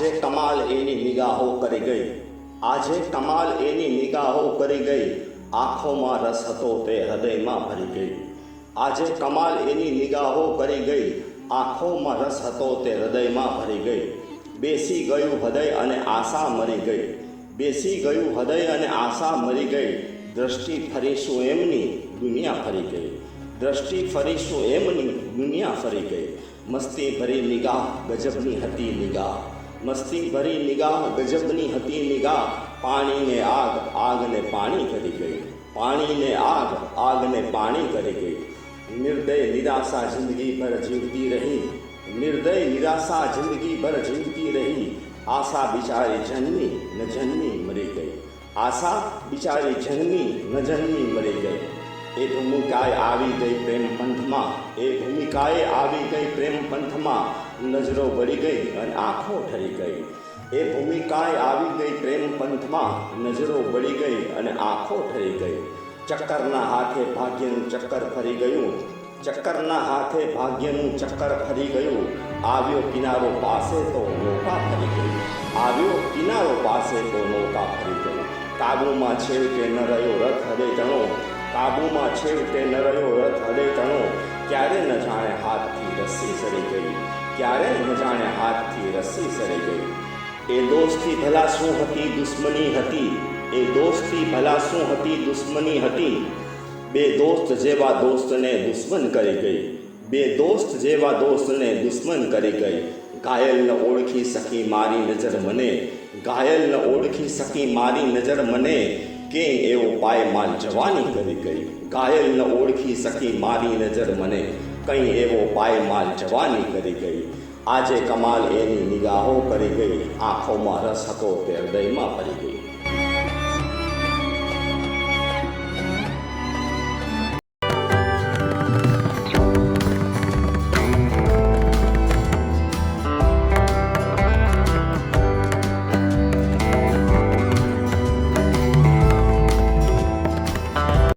આજે કમાલ એની નિગાહો કરી ગઈ. આજે કમાલ એની નિગાહો કરી ગઈ. આંખોમાં રસ હતો તે હૃદયમાં ભરી ગઈ. આજે કમાલ એની નિગાહો કરી ગઈ. આંખોમાં રસ હતો તે હૃદયમાં ભરી ગઈ. બેસી ગયું હૃદય અને આશા મરી ગઈ. બેસી ગયું હૃદય અને આશા મરી ગઈ. દ્રષ્ટિ ફરીશું એમની, દુનિયા ફરી ગઈ. દ્રષ્ટિ ફરીશું એમની, દુનિયા ફરી ગઈ. મસ્તી ભરી નિગાહ ગજબની હતી નિગાહ. મસ્તી ભરી નિગાહ ગજબની હતી નિગાહ પાણીને આગ આગને પાણી કરી ગઈ પાણીને આગ આગને પાણી કરી ગઈ નિર્દય નિરાશા જિંદગી ભર જીવતી રહી નિર્દય નિરાશા જિંદગી ભર જીવતી રહી આશા બિચારી જન્મી ન જન્મી મરી ગઈ આશા બિચારી જન્મી ન જન્મી મરી ગઈ એ ભૂમિકાએ આવી ગઈ પ્રેમ પંથમાં, એ ભૂમિકાએ આવી ગઈ પ્રેમ પંથમાં નજરો બળી ગઈ અને આંખો ઠરી ગઈ. એ ભૂમિકાએ આવી ગઈ પ્રેમ પંથમાં નજરો ભળી ગઈ અને આંખો ઠરી ગઈ. ચક્કરના હાથે ભાગ્યનું ચક્કર ફરી ગયું. ચક્કરના હાથે ભાગ્યનું ચક્કર ફરી ગયું. આવ્યો કિનારો પાસે તો નૌકા ફરી ગઈ. આવ્યો કિનારો પાસે તો નૌકા ફરી ગઈ કાબુમાં છેવટે ન રહ્યો રથ હવે તણો કાબુમાં છેવટે ન રહ્યો રથ હવે તણો ક્યારે ન જાણે હાથથી રસ્સી સરી ગઈ ક્યારે ન જાણે હાથથી રસ્સી સરી ગઈ એ દોસ્તી ભલા શું હતી દુશ્મની હતી એ દોસ્તી ભલા શું હતી દુશ્મની હતી બે દોસ્ત જેવા દોસ્તને દુશ્મન કરી ગઈ બે દોસ્ત જેવા દોસ્તને દુશ્મન કરી ગઈ ઘાયલ ન ઓળખી સકી મારી નજર મને ઘાયલ ન ઓળખી સકી મારી નજર મને કે એવો પાયમાલ જવાની કરી ગઈ. ઘાયલ ન ઓળખી શકી મારી નજર મને કંઈ એવો પાયમાલ જવાની કરી ગઈ. આજે કમાલ એની નિગાહો કરી ગઈ. આંખોમાં રસ હતો, તે હૃદયમાં ભરી ગઈ.